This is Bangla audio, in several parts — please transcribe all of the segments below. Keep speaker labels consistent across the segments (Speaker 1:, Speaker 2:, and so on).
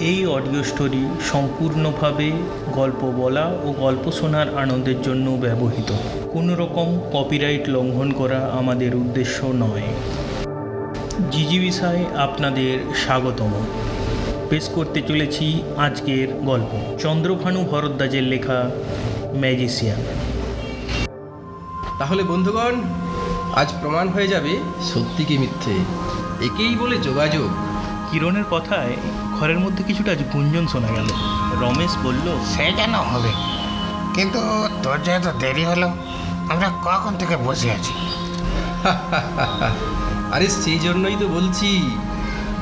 Speaker 1: এই অডিও স্টোরি সম্পূর্ণভাবে গল্প বলা ও গল্প শোনার আনন্দের জন্য ব্যবহৃত। কোনো রকম কপিরাইট লঙ্ঘন করা আমাদের উদ্দেশ্য নয়। জিজি বিষয়ে আপনাদের স্বাগতম। পেশ করতে চলেছি আজকের গল্প। চন্দ্রভানু ভরদ্বাজের লেখা ম্যাজিশিয়ান
Speaker 2: তাহলে বন্ধুগণ আজ প্রমাণ হয়ে যাবে সত্যি কি মিথ্যে। একেই বলে যোগাযোগ।
Speaker 1: কিরণের কথায় ঘরের মধ্যে কিছুটা আজ গুঞ্জন শোনা গেল। রমেশ বলল
Speaker 3: সে কেন হবে? কিন্তু তোর যেহেতু দেরি হলো। আমরা কখন থেকে বসে আছি?
Speaker 2: আরে সেই জন্যই তো বলছি।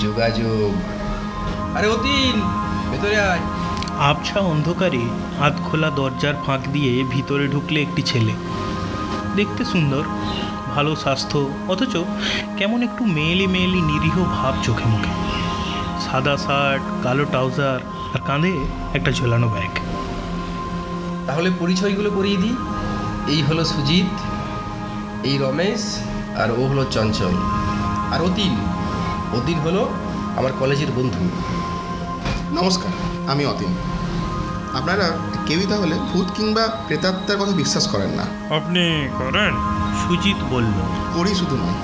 Speaker 2: যোগাযোগ। আরে অতীন ভেতরে আয়।
Speaker 1: আবছা অন্ধকারে হাত খোলা দরজার ফাঁক দিয়ে ভিতরে ঢুকলে একটি ছেলে। দেখতে সুন্দর ভালো স্বাস্থ্য অথচ কেমন একটু মেয়েলি মেয়েলি নিরীহ ভাব চোখে মুখে। সাদা শার্ট কালো ট্রাউজার আর কাঁধে একটা ঝোলানো ব্যাগ।
Speaker 2: তাহলে পরিচয়গুলো করিয়ে দিই। এই হলো সুজিত এই রমেশ আর ও হলো চঞ্চল। আর অতীন অতীন হলো আমার কলেজের বন্ধু।
Speaker 4: নমস্কার আমি অতীন। আপনারা কেউই তাহলে ভূত কিংবা প্রেতাত্মার কথা বিশ্বাস করেন না।
Speaker 5: আপনি করেন?
Speaker 1: সুজিত বলল।
Speaker 4: করি শুধু নয়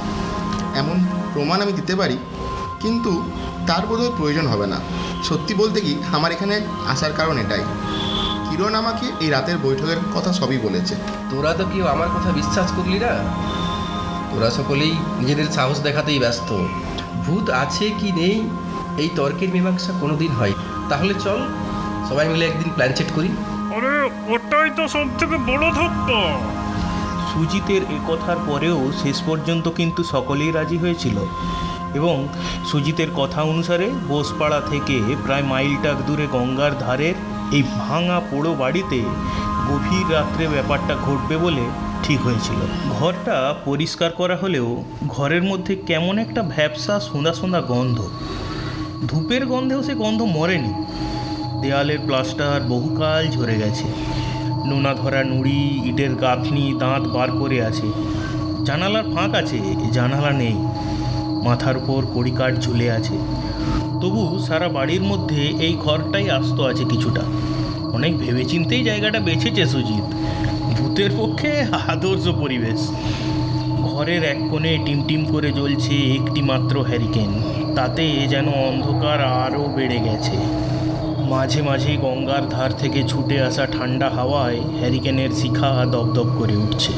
Speaker 4: এমন প্রমাণ আমি দিতে পারি কিন্তু তার বোধহয় প্রয়োজন হবে না। সত্যি বলতে কি আমার এখানে আসার কারণ এটাই। কিরণ আমাকে এই রাতের বৈঠকের কথা সবই বলেছে।
Speaker 2: তোরা তো কেউ আমার কথা বিশ্বাস করলি না? তোরা সকলেই নিজেদের সাহস দেখাতেই ব্যস্ত। ভূত আছে কি নেই এই তর্কের মীমাংসা কোনোদিন হয়। তাহলে চল সবাই মিলে একদিন প্ল্যান চেট করি।
Speaker 5: আরে ওটাই তো সব থেকে বড় ধাপ্পা
Speaker 1: সুজিতের এ কথার পরেও শেষ পর্যন্ত কিন্তু সকলেই রাজি হয়েছিল। এবং সুজিতের কথা অনুসারে বোসপাড়া থেকে প্রায় মাইলটাক দূরে গঙ্গার ধারের এই ভাঙা পোড়ো বাড়িতে গভীর রাত্রে ব্যাপারটা ঘটবে বলে ঠিক হয়েছিল। ঘরটা পরিষ্কার করা হলেও ঘরের মধ্যে কেমন একটা ভ্যাবসা সোঁদা সোঁদা গন্ধ। ধূপের গন্ধেও সে গন্ধ মরেনি। দেয়ালের প্লাস্টার বহুকাল ঝরে গেছে। নোনা ধরা নুড়ি, ইটের গাঁথনি, দাঁত বার করে আছে। জানালার ফাঁক আছে জানালা নেই। মাথার উপর কড়িকাঠ ঝুলে আছে। তবু সারা বাড়ির মধ্যে এই ঘরটাই আস্ত আছে কিছুটা। অনেক ভেবেচিন্তেই জায়গাটা বেছেছে সুজিত। ভূতের পক্ষে আদর্শ পরিবেশ। ঘরের এক কোণে টিমটিম করে জ্বলছে একটি মাত্র হ্যারিকেন তাতে যেন অন্ধকার আরও বেড়ে গেছে। মাঝে মাঝে গঙ্গার ধার থেকে ছুটে আসা ঠান্ডা হাওয়ায় হ্যারিকেনের শিখা দপদপ করে উঠছে।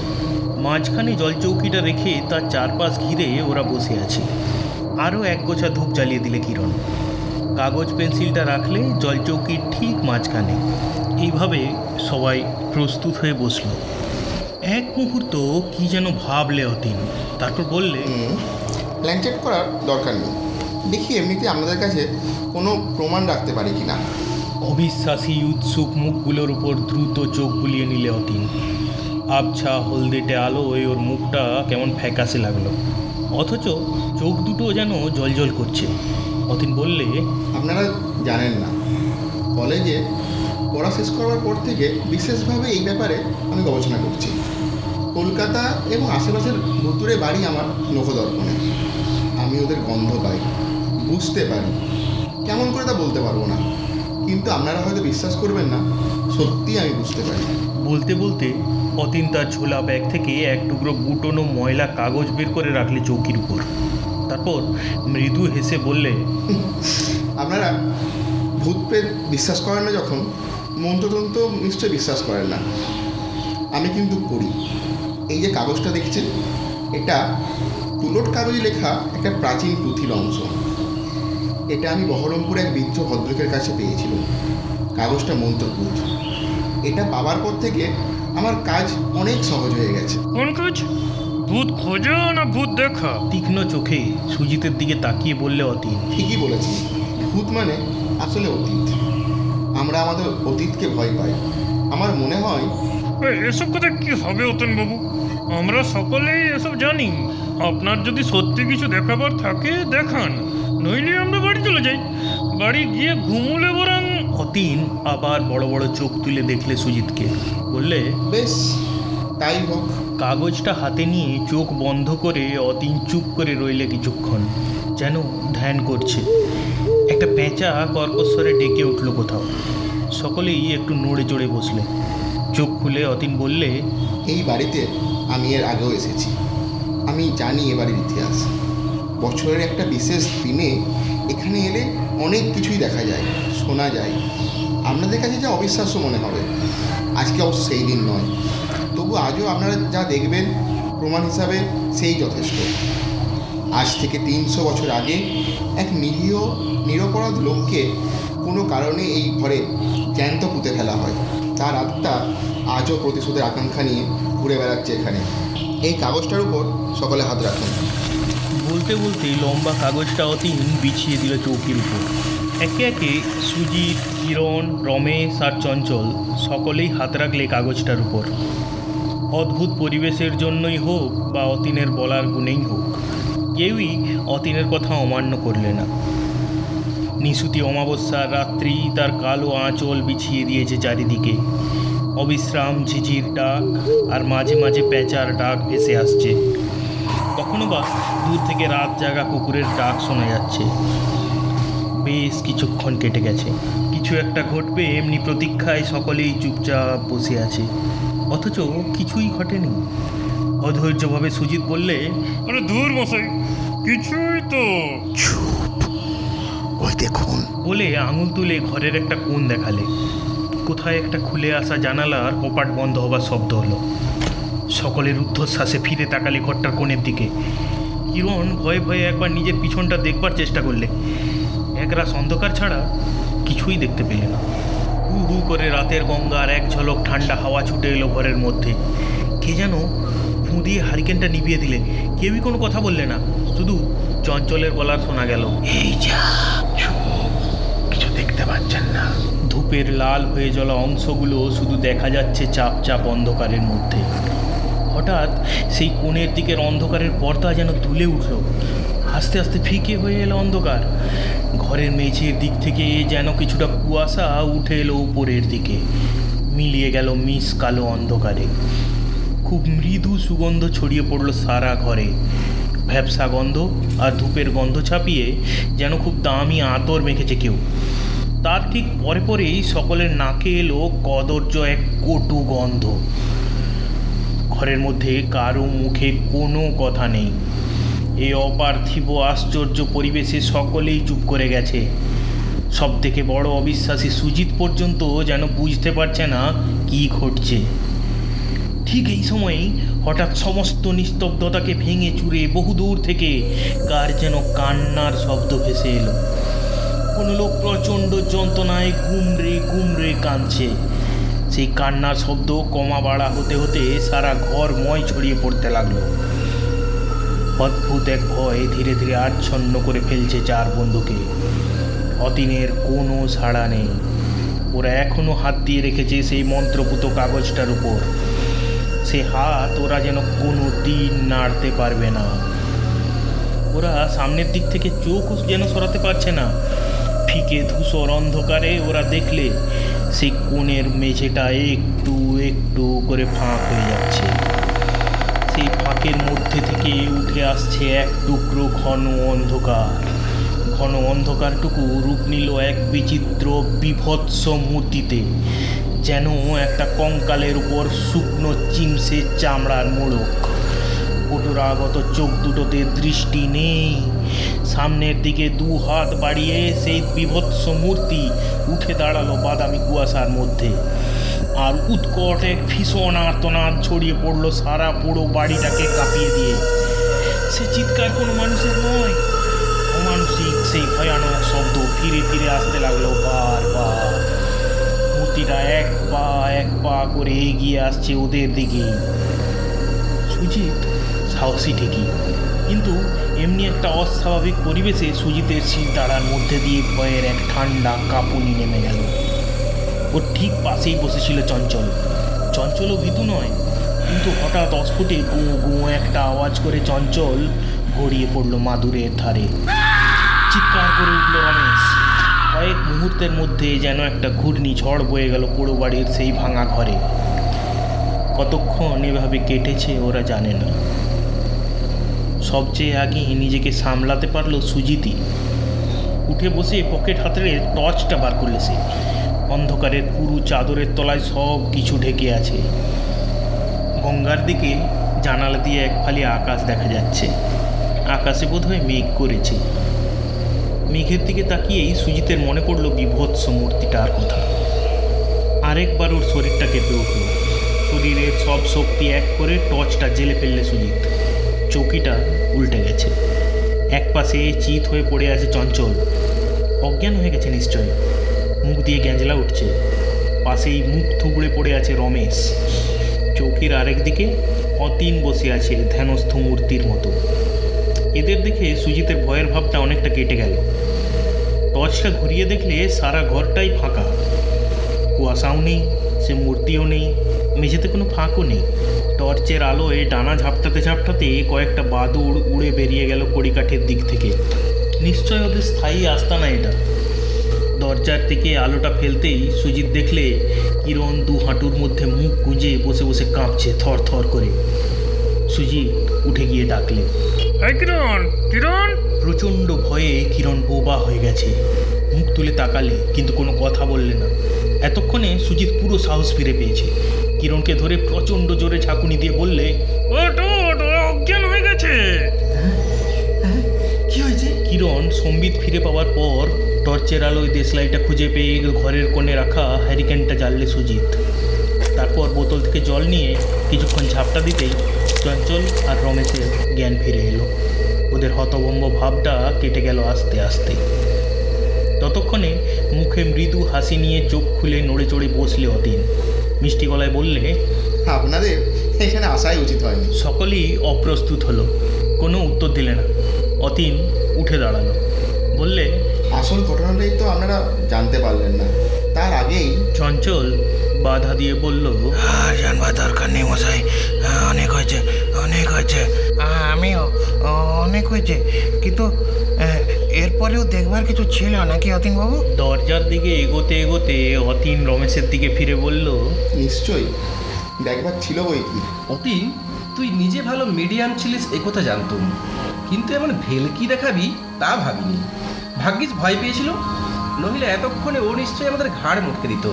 Speaker 1: মাঝখানে জলচৌকিটা রেখে তার চারপাশ ঘিরে ওরা বসে আছে। আরও এক গোছা ধূপ জ্বালিয়ে দিলে কিরণ। কাগজ পেন্সিলটা রাখলে জলচৌকির ঠিক মাঝখানে। এইভাবে সবাই প্রস্তুত হয়ে বসল। এক মুহূর্ত কি যেন ভাবলে অতীন। তারপর বললে
Speaker 4: প্ল্যান চেক করার দরকার নেই। দেখি এমনিতে আমাদের কাছে কোনো প্রমাণ রাখতে পারি কি না
Speaker 1: অবিশ্বাসী উৎসুক মুখগুলোর উপর দ্রুত চোখ বুলিয়ে নিলে অতীন। আবছা হলদেটে আলো ওই ওর মুখটা কেমন ফ্যাকাসে লাগল। অথচ চোখ দুটো যেন জলজল করছে। অতীন বললে
Speaker 4: আপনারা জানেন না কলেজে পড়া শেষ করার পর থেকে বিশেষভাবে এই ব্যাপারে আমি গবেষণা করছি। কলকাতা এবং আশেপাশের ভুতুরে বাড়ি আমার নখদর্পণে। আমি ওদের গন্ধ পাই বুঝতে পারি। কেমন করে তা বলতে পারব না। কিন্তু আপনারা হয়তো বিশ্বাস করবেন না সত্যিই আমি বুঝতে পারি।
Speaker 1: বলতে বলতে অতীন তার ঝোলা ব্যাগ থেকে এক টুকরো বুটোনো ময়লা কাগজ বের করে রাখলে চৌকির উপর। তারপর মৃদু হেসে বললে,
Speaker 4: আপনারা ভূত প্রেত বিশ্বাস করেন না যখন? মন্ত্রতন্ত্র নিশ্চয়ই বিশ্বাস করেন না। আমি কিন্তু করি। এই যে কাগজটা দেখছেন, এটা তুলোট কাগজে লেখা একটা প্রাচীন পুঁথির অংশ। এটা আমি বহরমপুর এক বৃদ্ধ ভদ্রকের কাছে পেয়েছিলাম। কাগজটা মন্ত্রপুত এটা পাওয়ার পর থেকে আমার কাজ অনেক সহজ হয়ে গেছে।
Speaker 5: কোন কাজ? ভূত খোঁজা না ভূত দেখা?
Speaker 1: তীক্ষ্ণ চোখে সুজিতের দিকে তাকিয়ে বললে অতীন
Speaker 4: ঠিকই বলেছি ভূত মানে আসলে অতীত। আমরা আমাদের অতীতকে ভয় পাই। আমার মনে হয়
Speaker 5: এসব কথা কি হবে অতন বাবু? আমরা সকলেই এসব জানি। আপনার যদি সত্যি কিছু দেখাবার থাকে দেখান। নইলে আমরা বাড়ি চলে যাই। বাড়ি গিয়ে ঘুমুলে বরং
Speaker 1: অতীন আবার বড় বড় চোখ তুলে দেখলে সুজিতকে। বললে
Speaker 4: বেশ তাই হোক।
Speaker 1: কাগজটা হাতে নিয়ে চোখ বন্ধ করে অতীন চুপ করে রইলে কিছুক্ষণ যেন ধ্যান করছে। একটা পেঁচা কর্কশ্বরে ডেকে উঠল কোথাও। সকলেই একটু নড়ে চড়ে বসলে। চোখ খুলে অতীন বললে
Speaker 4: এই বাড়িতে আমি এর আগেও এসেছি। আমি জানি এ বাড়ির ইতিহাস। বছরের একটা বিশেষ দিনে এখানে এলে অনেক কিছুই দেখা যায় শোনা যায়। আপনাদের কাছে যা অবিশ্বাস্য মনে হবে। আজকে অবশ্য সেই দিন নয়। তবু আজও আপনারা যা দেখবেন, প্রমাণ হিসাবে সেই যথেষ্ট। আজ থেকে তিনশো বছর আগে এক নিরীহ, নিরপরাধ লোককে কোনো কারণে এই ঘরে জ্যান্ত পুঁতে ফেলা হয়। তার আত্মা আজও প্রতিশোধের আকাঙ্ক্ষা নিয়ে ঘুরে বেড়াচ্ছে এখানে। এই কাগজটার উপর সকলে হাত রাখুন।
Speaker 1: বলতে বলতে লম্বা কাগজটা অতীন বিছিয়ে দিল চৌকির উপর। একে একে সুজিত, কিরণ, রমেশ আর চঞ্চল সকলেই হাত রাখলে কাগজটার উপর। অদ্ভুত পরিবেশের জন্যই হোক বা অতীনের বলার গুণেই হোক, কেউই অতীনের কথা অমান্য করলে না। নিশুতি অমাবস্যার রাত্রি তার কালো আঁচল বিছিয়ে দিয়েছে চারিদিকে। অবিশ্রাম, ঝিঝির ডাক আর মাঝে মাঝে পেঁচার ডাক ভেসে আসছে। কখনো বা দূর থেকে রাত জাগা কুকুরের ডাক শোনা যাচ্ছে। বেশ কিছুক্ষণ কেটে গেছে। কিছু একটা ঘটবে এমনি প্রতীক্ষায় সকলেই চুপচাপ বসে আছে। অথচ কিছুই ঘটেনি। অধৈর্যভাবে সুজিত বললে
Speaker 5: আরে দূর মশাই কিছুই তো।
Speaker 3: ওই দেখুন।
Speaker 1: বলে আঙুল তুলে ঘরের একটা কোণ দেখালে। কোথায় একটা খুলে আসা জানালার কপাট বন্ধ হবার শব্দ হলো। সকলের ঊর্ধ্বশ্বাসে ফিরে তাকালে ঘরটার কোণের দিকে। কিরণ ভয়ে ভয়ে একবার নিজের পিছনটা দেখবার চেষ্টা করলে। একরাশ অন্ধকার ছাড়া কিছুই দেখতে পেলে না। হু হু করে রাতের গঙ্গার এক ঝলক ঠান্ডা হাওয়া ছুটে এলো ঘরের মধ্যে। কে যেন ফু দিয়ে হারিকেনটা নিভিয়ে দিলে। কেউই কোনো কথা বললে না। শুধু চঞ্চলের গলার শোনা গেল,
Speaker 3: এই যা কিছু দেখতে পাচ্ছেন না।
Speaker 1: ধূপের লাল হয়ে জ্বলা অংশগুলো শুধু দেখা যাচ্ছে চাপ চাপ অন্ধকারের মধ্যে। হঠাৎ সেই কোণের দিকের অন্ধকারের পর্দা যেন তুলে উঠল। আস্তে আস্তে ফিকে হয়ে এলো অন্ধকার। ঘরের মেঝের দিক থেকে যেন কিছুটা কুয়াশা উঠে এলো উপরের দিকে। মিলিয়ে গেল মিস কালো অন্ধকারে। খুব মৃদু সুগন্ধ ছড়িয়ে পড়ল সারা ঘরে। ভ্যাবসা গন্ধ আর ধূপের গন্ধ ছাপিয়ে যেন খুব দামি আতর মেখেছে কেউ। তার ঠিক পরে পরেই সকলের নাকে এলো কদর্য এক কটু গন্ধ। ঘরের মধ্যে কারও মুখে কোনো কথা নেই। এই অপার্থিব আশ্চর্য পরিবেশে সকলেই চুপ করে গেছে। সব থেকে বড় অবিশ্বাসী সুজিত পর্যন্ত যেন বুঝতে পারছে না কি ঘটছে। ঠিক এই সময়েই হঠাৎ সমস্ত নিস্তব্ধতাকে ভেঙে চুরে বহুদূর থেকে কার যেন কান্নার শব্দ ভেসে এলো। কোনো লোক প্রচণ্ড যন্ত্রণায় গুমরে গুমরে কাঁদছে। সেই কান্নার শব্দ কমা বাড়া হতে হতে সারা ঘর ময় ছড়িয়ে পড়তে লাগল। অদ্ভুত এক ভয় ধীরে ধীরে আচ্ছন্ন করে ফেলছে চার বন্ধুকে। অতীনের কোনো সাড়া নেই। ওরা এখনও হাত দিয়ে রেখেছে সেই মন্ত্রপুত কাগজটার উপর। সে হাত ওরা যেন কোনো দিন নাড়তে পারবে না। ওরা সামনের দিক থেকে চোখ যেন সরাতে পারছে না। ফিকে ধূসর অন্ধকারে ওরা দেখলে সেই কোণের মেঝেটা একটু একটু করে ফাঁক হয়ে যাচ্ছে। ফাঁকের মধ্যে থেকে উঠে আসছে এক টুকরো ঘন অন্ধকার। ঘন অন্ধকারটুকু রূপ নিল এক বিচিত্র বিভৎস মূর্তিতে, যেন একটা কঙ্কালের উপর শুকনো চিমসে চামড়ার মোড়ক। কটুরাগত চোখ দুটোতে দৃষ্টি নেই। সামনের দিকে দু হাত বাড়িয়ে সেই বিভৎস মূর্তি উঠে দাঁড়াল বাদামি কুয়াশার মধ্যে। আর উৎকট এক ভীষণ আর্তনাদ ছড়িয়ে পড়ল সারা পুরো বাড়িটাকে কাঁপিয়ে দিয়ে। সে চিৎকার কোনো মানুষের নয়, অমানসিক সেই ভয়ানক শব্দ ফিরে ফিরে আসতে লাগল বারবার মূর্তিটা এক পা এক পা করে এগিয়ে আসছে ওদের দিকে। সুজিত সাহসী ঠিকই, কিন্তু এমনি একটা অস্বাভাবিক পরিবেশে সুজিতের শীত দাঁড়ার মধ্যে দিয়ে ভয়ের এক ঠান্ডা কাঁপুনি নেমে গেল। ওর ঠিক পাশেই বসেছিল চঞ্চল। চঞ্চলও ভীতু নয়, কিন্তু হঠাৎ অস্ফুটে গু গু একটা আওয়াজ করে চঞ্চল গড়িয়ে পড়ল মাদুরের ধারে। চিৎকার করে উঠল রমেশ। কয়েক মুহূর্তের মধ্যে যেন একটা ঘূর্ণি ঝড় বয়ে গেল পোড়ো বাড়ির সেই ভাঙা ঘরে। কতক্ষণ এভাবে কেটেছে ওরা জানে না। সবচেয়ে আগে নিজেকে সামলাতে পারল সুজিতি। উঠে বসে পকেট হাতড়ে টর্চটা বার করলে সে। অন্ধকারের পুরু চাদরের তলায় সব কিছু ঢেকে আছে। গঙ্গার দিকে জানালা দিয়ে এক ফালি আকাশ দেখা যাচ্ছে। আকাশে বোধহয় মেঘ করেছে। মেঘের দিকে তাকিয়েই সুজিতের মনে পড়ল বিভৎস মূর্তিটার কথা। আরেকবার ওর শরীরটা কেঁপে উঠল। শরীরের সব শক্তি এক করে টর্চটা জেলে ফেললে সুজিত। চৌকিটা উল্টে গেছে। এক পাশে চিত হয়ে পড়ে আছে চঞ্চল। অজ্ঞান হয়ে গেছে নিশ্চয় মুখ দিয়ে গ্যাঁজলা উঠছে। পাশেই মুখ থুবড়ে পড়ে আছে রমেশ। চৌকির আরেক দিকে অতীন বসে আছে ধ্যানস্থ মূর্তির মতো। এদের দেখে সুজিতের ভয়ের ভাবটা অনেকটা কেটে গেল। টর্চটা ঘুরিয়ে দেখলে সারা ঘরটাই ফাঁকা। কুয়াশাও নেই, সে মূর্তিও নেই, মেঝেতে কোনো ফাঁকও নেই। টর্চের আলোয় ডানা ঝাপটাতে ঝাপটাতে কয়েকটা বাদুড় উড়ে বেরিয়ে গেল কড়িকাঠের দিক থেকে। নিশ্চয় ওদের স্থায়ী আস্তানা এটা। দরজার দিকে আলোটা ফেলতেই সুজিত দেখলে কিরণ দু হাঁটুর মধ্যে মুখ গুঁজে বসে বসে কাঁপছে থর থর করে। সুজিত উঠে গিয়ে ডাকলে
Speaker 5: কিরণ কিরণ?
Speaker 1: প্রচণ্ড ভয়ে কিরণ বোবা হয়ে গেছে। মুখ তুলে তাকালে কিন্তু কোনো কথা বললে না। এতক্ষণে সুজিত পুরো সাহস ফিরে পেয়েছে। কিরণকে ধরে প্রচণ্ড জোরে ঝাঁকুনি দিয়ে বললে
Speaker 5: অজ্ঞান হয়ে গেছে!
Speaker 2: কি হয়েছে?
Speaker 1: কিরণ সম্বিত ফিরে পাওয়ার পর টর্চের আলোয় দেশলাইটা খুঁজে পেয়ে ঘরের কোণে রাখা হ্যারিকেনটা জ্বাললে সুজিত। তারপর বোতল থেকে জল নিয়ে কিছুক্ষণ ঝাপটা দিতেই চঞ্চল আর রমেশের জ্ঞান ফিরে এলো। ওদের হতভম্ব ভাবটা কেটে গেল আস্তে আস্তে। ততক্ষণে মুখে মৃদু হাসি নিয়ে চোখ খুলে নড়ে চড়ে বসলে অতীন। মিষ্টি গলায় বললে
Speaker 4: আপনাদের এখানে আসাই উচিত হয়নি।
Speaker 1: সকলেই অপ্রস্তুত হলো। কোনো উত্তর দিলে না। অতীন উঠে দাঁড়াল। বললে
Speaker 4: আসল ঘটনাটাই তো আপনারা জানতে পারলেন না। তার আগেই
Speaker 1: চঞ্চল বাধা দিয়ে বলল
Speaker 3: আর জানবার দরকার নেই মশাই। আহ, অনেক হয়েছে অনেক হয়েছে। আহ, আমিও অনেক হয়েছে। কিন্তু এরপরেও দেখবার কিছু ছিল নাকি অতীনবাবু?
Speaker 1: দরজার দিকে এগোতে এগোতে অতীন রমেশের দিকে ফিরে বলল
Speaker 4: নিশ্চয়ই দেখবার ছিল বই কি।
Speaker 2: অতীন তুই নিজে ভালো মিডিয়াম ছিলিস একথা জানতুম। কিন্তু এমন ভেলকি দেখাবি তা ভাবিনি। ভাগ্যিস ভয় পেয়েছিল। নহিলে এতক্ষণে ও নিশ্চয়ই আমাদের ঘাড় মুটকে দিত।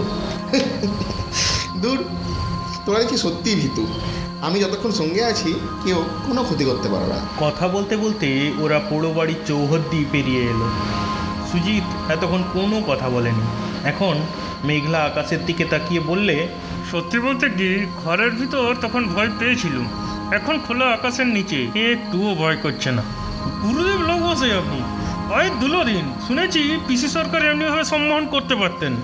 Speaker 4: দূর তোরা দেখি সত্যিই ভীতু? আমি যতক্ষণ সঙ্গে আছি কেউ কোনো ক্ষতি করতে পারবে না।
Speaker 1: কথা বলতে বলতে ওরা পোড়ো বাড়ির চৌহদ্দি পেরিয়ে এলো। সুজিত এতক্ষণ কোনো কথা বলেনি। এখন মেঘলা আকাশের দিকে তাকিয়ে বললে
Speaker 5: সত্যি বলতে কি ঘরের ভিতর তখন ভয় পেয়েছিল। এখন খোলা আকাশের নিচে একটুও ভয় করছে না। গুরুদেব লোক বসে আপনি। পায়ের দুলো দিন শুনেছি পিসি সরকার এমনিভাবে সম্মান করতে পারতেন।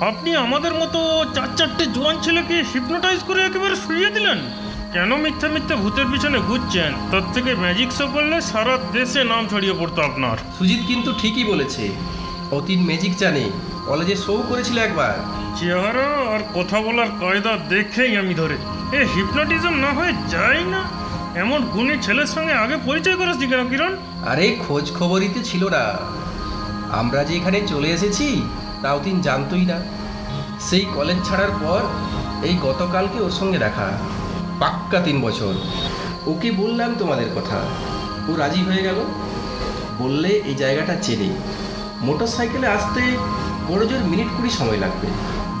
Speaker 5: আপনি আমাদের মতো চার চারটে জোয়ান ছেলেকে হিপনোটাইজ করে একেবারে শুইয়ে দিলেন? কেন মিথ্যা মিথ্যা ভূতের পিছনে ঘুরছেন? তার থেকে ম্যাজিক শো করলে সারা দেশে নাম ছড়িয়ে পড়তো আপনার।
Speaker 2: সুজিত কিন্তু ঠিকই বলেছে। অতীন ম্যাজিক জানে। কলেজে শো করেছিল একবার।
Speaker 5: চেহারা আর কথা বলার কায়দা দেখেই আমি ধরে। এ হিপনোটিজম না হয়ে যায় না? এমন গুণী ছেলের সঙ্গে আগে পরিচয় করেছি কেন, কিরণ?
Speaker 2: আরে, খোঁজ খবরই তো ছিল না। আমরা যে এখানে চলে এসেছি, তাও অতীন জানতই না। সেই কলেজ ছাড়ার পর এই গতকালকে ওর সঙ্গে দেখা। পাক্কা তিন বছর। ওকে বললাম তোমাদের কথা। ও রাজি হয়ে গেল। বললে এই জায়গাটা চেনে। মোটর সাইকেলে আসতে বড় জোর মিনিট কুড়ি সময় লাগবে।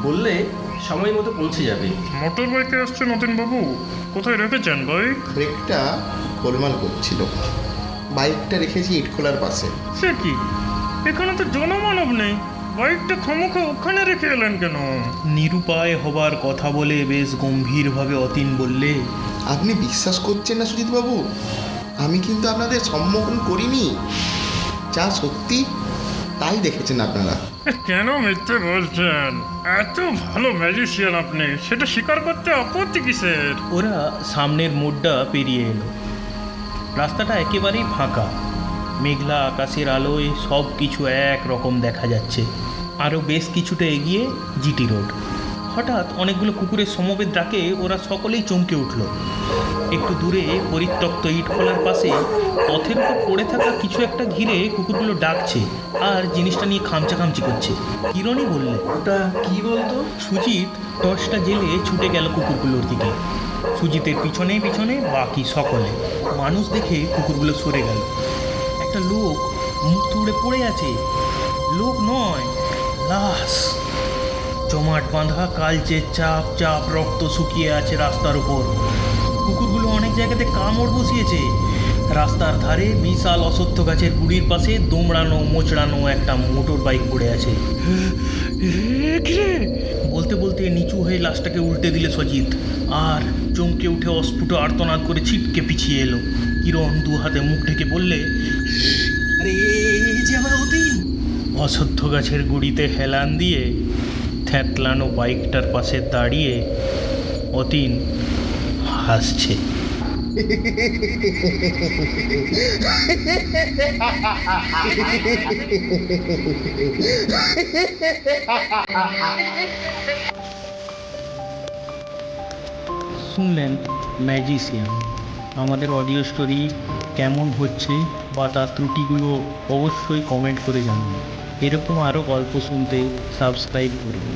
Speaker 2: বললে সময় মতো পৌঁছে যাবে।
Speaker 5: মোটর বাইকে আসছে নতুন বাবু কোথায় রেখেছেন বাইক?
Speaker 4: ব্রেকটা গোলমাল করছিল। বাইকটা রেখেছি ইটখোলার পাশে।
Speaker 5: সে কি? এখানে তো জনমানব নেই। বাইকটা খমুখে ওখানে রেখে এলেন কেন?
Speaker 1: নিরুপায় হবার কথা বলে বেশ গম্ভীরভাবে অতীন বললে
Speaker 4: আপনি বিশ্বাস করছেন না সুজিতবাবু? আমি কিন্তু আপনাদের সম্মুখীন করিনি। যা সত্যি তাই দেখেছেন আপনারা?
Speaker 5: কেন মিথ্যে বলছেন? এত ভালো ম্যাজিশিয়ান আপনি সেটা স্বীকার করতে আপত্তি কিসের?
Speaker 1: ওরা সামনের মোড়টা পেরিয়ে এলো। রাস্তাটা একেবারেই ফাঁকা। মেঘলা আকাশের আলোয় সব কিছু এক রকম দেখা যাচ্ছে। আরও বেশ কিছুটা এগিয়ে জিটি রোড। হঠাৎ অনেকগুলো কুকুরের সমবেত ডাকে ওরা সকলেই চমকে উঠল। একটু দূরে পরিত্যক্ত ইট খোলার পাশে পথের উপর পড়ে থাকা কিছু একটা ঘিরে কুকুরগুলো ডাকছে আর জিনিসটা নিয়ে খামচা খামচি করছে। কিরণই বললে
Speaker 2: ওটা কি বলতো?
Speaker 1: সুজিত টর্চটা জেলে ছুটে গেল কুকুরগুলোর দিকে। সুজিতের পিছনে পিছনে বাকি সকলে। মানুষ দেখে কুকুরগুলো সরে গেল। একটা লোক মুখ তুড়ে পড়ে আছে। লোক নয় লাশ। জমাট বাঁধা কালচে চাপ চাপ রক্ত শুকিয়ে আছে রাস্তার উপর। কুকুরগুলো অনেক জায়গাতে কামড় বসিয়েছে। রাস্তার ধারে বিশাল অসত্য গাছের গুড়ির পাশে দোমড়ানো, মোচড়ানো একটা মোটর বাইক পড়ে আছে। বলতে বলতে নিচু হয়ে লাশটাকে উল্টে দিলে সজিত। আর চমকে উঠে অস্ফুট আর্তনাদ করে ছিটকে পিছিয়ে এলো। কিরণ দু হাতে মুখ ঢেকে বললে, আরে যে অতীন! অসত্য গাছের গুড়িতে হেলান দিয়ে থ্যাতলানো বাইকটার পাশে দাঁড়িয়ে অতীন হাসছে। শুনলেন ম্যাজিশিয়ান, আমাদের অডিও স্টোরি কেমন হচ্ছে বা তার ত্রুটিগুলো অবশ্যই কমেন্ট করে জানান। এরকম আরও গল্প শুনতে সাবস্ক্রাইব করুন।